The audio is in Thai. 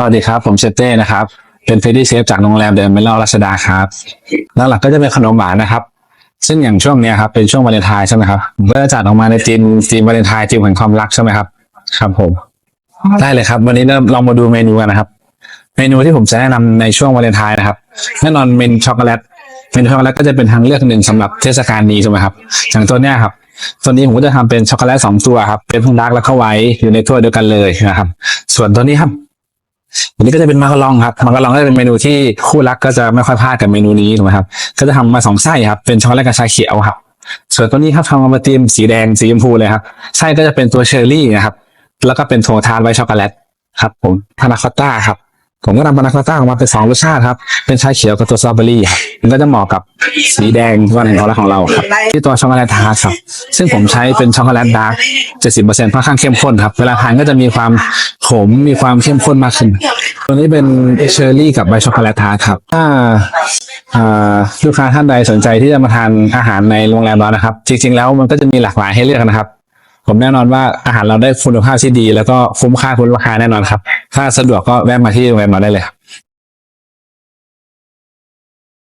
สวัสดีครับ ผมเชฟเต้นะครับ เป็นเฟรดี้เชฟจากโรงแรมเดนเมลรัชดาครับแล้วหลักก็จะเป็นขนมหวานนะครับ ซึ่งอย่างช่วงเนี้ยครับเป็นช่วงวาเลนไทน์ใช่ไหมครับผมก็จะจัดออกมาในธีมธีมวาเลนไทน์ธีมแห่งความรักใช่ไหมครับครับผม ได้เลยครับ วันนี้เริ่มลองมาดูเมนูกันนะครับ เมนูที่ผมจะแนะนำในช่วงวาเลนไทน์นะครับแน่นอนเมนช็อกโกแลตเมนช็อกโกแลตก็จะเป็นทางเลือกหนึ่งสำหรับเทศกาลนี้ใช่ไหมครับอย่างตัวเนี้ยครับตัวนี้ผมก็จะทำเป็นช็อกโกแลตสองตัวครับเป็นทั้งดาร์กแล้วก็ไวท์อยู่ในถ้วยเดียวกันเลยนะครับ ส่วนตัวนี้ครับ อันนี้ก็จะเป็นมาการองครับมาการองก็จะเป็นเมนูที่คู่รักก็จะไม่ค่อยพลาดกับเมนูนี้ถูกไหมครับก็จะทำมาสองไส้ครับเป็นช็อกโกแลตกับชาเขียวครับ ส่วนตัวนี้ครับทำมาเป็นสีแดงสีชมพูเลยครับไส้ก็จะเป็นตัวเชอร์รี่นะครับ แล้วก็เป็นโททานไวช็อกโกแลตครับ ผมพานาคอตต้าครับ ผมก็นำพานาคอตต้าออกมาเป็นสองรสชาติครับเป็นชาเขียวกับตัวสตรอเบอรี่ครับมันก็จะเหมาะกับ สีแดงวันแห่งความรักของเราครับ ที่ตัวช็อกโกแลตทาร์ตครับ ซึ่งผมใช้เป็นช็อกโกแลตดาร์ก70%ค่อนข้างเข้มข้นครับ เวลาทานก็จะมีความขมมีความเข้มข้นมากขึ้น ตัวนี้เป็นเชอร์รี่กับใบช็อกโกแลตทาร์ตครับถ้าอ่าลูกค้าท่านใดสนใจที่จะมาทานอาหารในโรงแรมเรานะครับ จริง ๆ แล้วมันก็จะมีหลากหลายให้เลือกนะครับผมแน่นอนว่าอาหารเราได้คุณภาพที่ดี แล้วก็คุ้มค่าคุณราคาแน่นอนครับ ถ้าสะดวกก็แวะมาที่โรงแรมเราได้เลยครับ